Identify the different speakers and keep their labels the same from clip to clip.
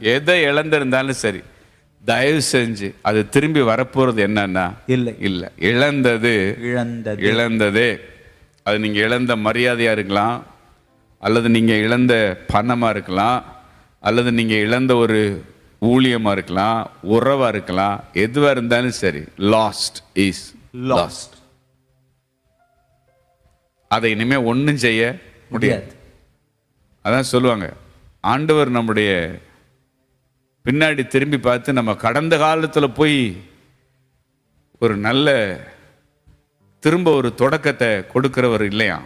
Speaker 1: எதை இழந்திருந்தாலும் சரி தயவு செஞ்சு அது திரும்பி வரப்போறது என்னன்னா
Speaker 2: இல்லை.
Speaker 1: இல்ல இழந்தது
Speaker 2: இழந்தது.
Speaker 1: இழந்ததே. அது நீங்க இழந்த மரியாதையா இருக்கலாம் அல்லது நீங்க இழந்த பணமா இருக்கலாம் அல்லது நீங்க இழந்த ஒரு ஊழியமா இருக்கலாம் உறவா இருக்கலாம் எதுவா இருந்தாலும் சரி லாஸ்ட் இஸ் லாஸ்ட் அதை இனிமே ஒண்ணும் செய்ய முடியாது.
Speaker 2: முடியாது.
Speaker 1: அதான் சொல்லுவாங்க ஆண்டவர் நம்முடைய பின்னாடி திரும்பி பார்த்து நம்ம கடந்த காலத்துல போய் ஒரு நல்ல திரும்ப ஒரு தொடக்கத்தை கொடுக்கிறவர் இல்லையா?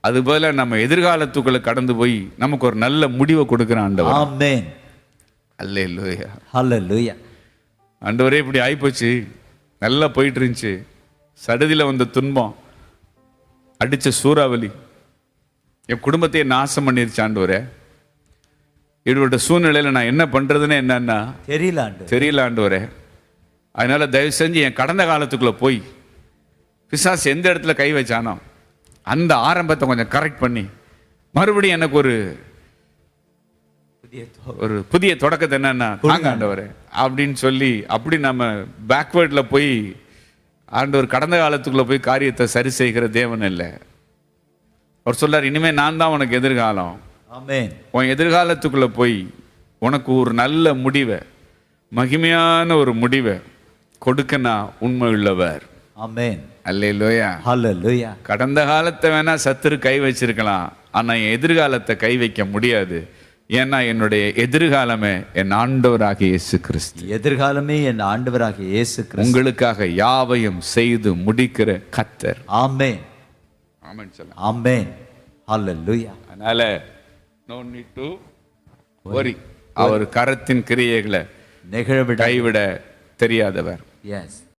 Speaker 1: அதுபோல நம்ம எதிர்காலத்துக்குள்ள கடந்து போய் நமக்கு ஒரு நல்ல முடிவை கொடுக்கிற ஆண்டவர்.
Speaker 2: ஆமென்.
Speaker 1: அல்ல இல்லையா
Speaker 2: ஹalleluya.
Speaker 1: ஆண்டவரே இப்படி ஆயிப்போச்சு. நல்லா போயிட்டு இருந்துச்சு சடுதியில் வந்த துன்பம் அடிச்ச சூறாவளி. என் குடும்பத்தையே நாசம் பண்ணிருச்சு ஆண்டவரே. இப்படிப்பட்ட சூழ்நிலையில நான் என்ன பண்றதுன்னு என்னன்னா
Speaker 2: தெரியல ஆண்டு
Speaker 1: தெரியல ஆண்டவரே அதனால தயவு செஞ்சு என் கடந்த காலத்துக்குள்ள போய் பிசாசு எந்த இடத்துல கை வச்சானோ அந்த ஆரம்பத்தை கொஞ்சம் கரெக்ட் பண்ணி மறுபடியும் எனக்கு ஒரு ஒரு புதிய தொடக்கத்தை என்னன்னா தாங்க ஆண்டவரே அப்படின்னு சொல்லி அப்படி நம்ம பேக்வேர்டில் போய் ஆண்டவர் கடந்த காலத்துக்குள்ள போய் காரியத்தை சரி செய்கிற தேவன் இல்லை. அவர் சொல்றார் இனிமே நான் தான் உனக்கு எதிர்காலம். உன் எதிர்காலத்துக்குள்ள போய் உனக்கு ஒரு நல்ல முடிவை மகிமையான ஒரு முடிவை கொடுக்க நான் உண்மை உள்ளவர் கடந்த காலத்தை வேணா சத்துரு கை வச்சிருக்கலாம் ஆனா என் எதிர்காலத்தை கை வைக்க முடியாது. ஏன்னா என்னுடைய எதிர்காலமே என் ஆண்டவராகிய இயேசு கிறிஸ்து
Speaker 2: எதிர்காலமே என் ஆண்டவராகிய இயேசு
Speaker 1: உங்களுக்காக யாவையும் செய்து முடிக்கிற கத்தர்.
Speaker 2: ஆமென்.
Speaker 1: ஆமென் சொல்ல
Speaker 2: ஆமென். ஹalleluya.
Speaker 1: அதனால நோ நீட் டு வரி அவர் கரத்தின் கிரியைகளை
Speaker 2: நிகழவிட
Speaker 1: கைவிட தெரியாதவர்.
Speaker 2: எஸ்